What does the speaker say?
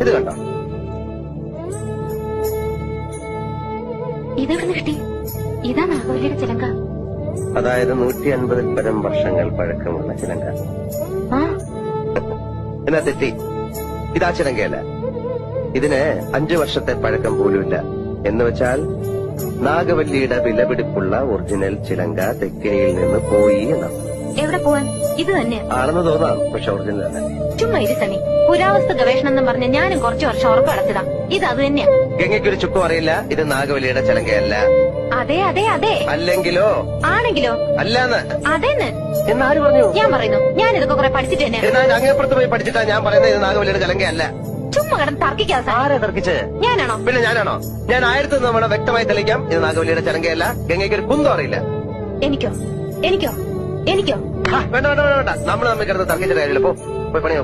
ഇത് കണ്ടോ? ഇതെവിടെ കിട്ടി. ഇതാ നാഗവല്ലിയുടെ ചിലങ്ക. അതായത് നൂറ്റി അൻപതിൽ പരം വർഷങ്ങൾ പഴക്കമുള്ള ചിലങ്ക. ആ. എന്നാ തെറ്റി? ഇതാ ചിലങ്കയല്ല. ഇതിന് അഞ്ചു വർഷത്തെ പഴക്കം പോലുമില്ല. എന്ന് വെച്ചാൽ നാഗവല്ലിയുടെ വിലപിടിപ്പുള്ള ഒറിജിനൽ ചിലങ്ക തെക്കിനിയിൽ നിന്ന് പോയി എന്നാണ്. എവിടെ പോവാൻ? ഇത് തന്നെ. ആണെന്ന് തോന്നാം പക്ഷെ ഒറിജിനൽ അല്ല. ചുമ്മാ ഇരു സണ്ണി. പുരാവസ്തു ഗവേഷണം എന്ന് പറഞ്ഞ ഞാനും കുറച്ചു വർഷം ഉറപ്പ് അടച്ചതാ ഇത് അത് തന്നെയാ. ഗംഗയ്ക്കൊരു ചുക്കും അറിയില്ല ഇത് നാഗവലിയുടെ ചലങ്കയല്ല. അതെ അതെ അതെ. അല്ലെങ്കിലോ? ആണെങ്കിലോ? അല്ലാന്ന്. അതേന്ന്? എന്നാര് പറഞ്ഞു? ഞാൻ പറയുന്നു. ഞാൻ ഇതൊക്കെ കുറെ പഠിച്ചിട്ട് തന്നെ. എന്നാൽ അങ്ങേപ്പുറത്ത് പോയി പഠിച്ചിട്ടാ ഞാൻ പറയുന്നത് ഇത് നാഗവലിയുടെ ചലങ്കയല്ല. ചുമ്മാ കിടന്ന് തർക്കിക്കാതെ. ആരെ തർക്കിച്ച്? ഞാനാണോ? പിന്നെ ഞാനാണോ? ഞാൻ ആയിരത്തി നമ്മളെ വ്യക്തമായി തെളിയിക്കാം ഇത് നാഗവലിയുടെ ചലങ്കയല്ല ഗംഗയ്ക്ക് ഒരു കുന്തം അറിയില്ല. എനിക്കോ? എനിക്കോ? എനിക്കോ? വേണ്ട വേണ്ട വേണ്ട നമ്മൾ തമ്മിൽ കിടന്ന് തർക്കിച്ച കാര്യമില്ല. പോ പോയി പണിയോ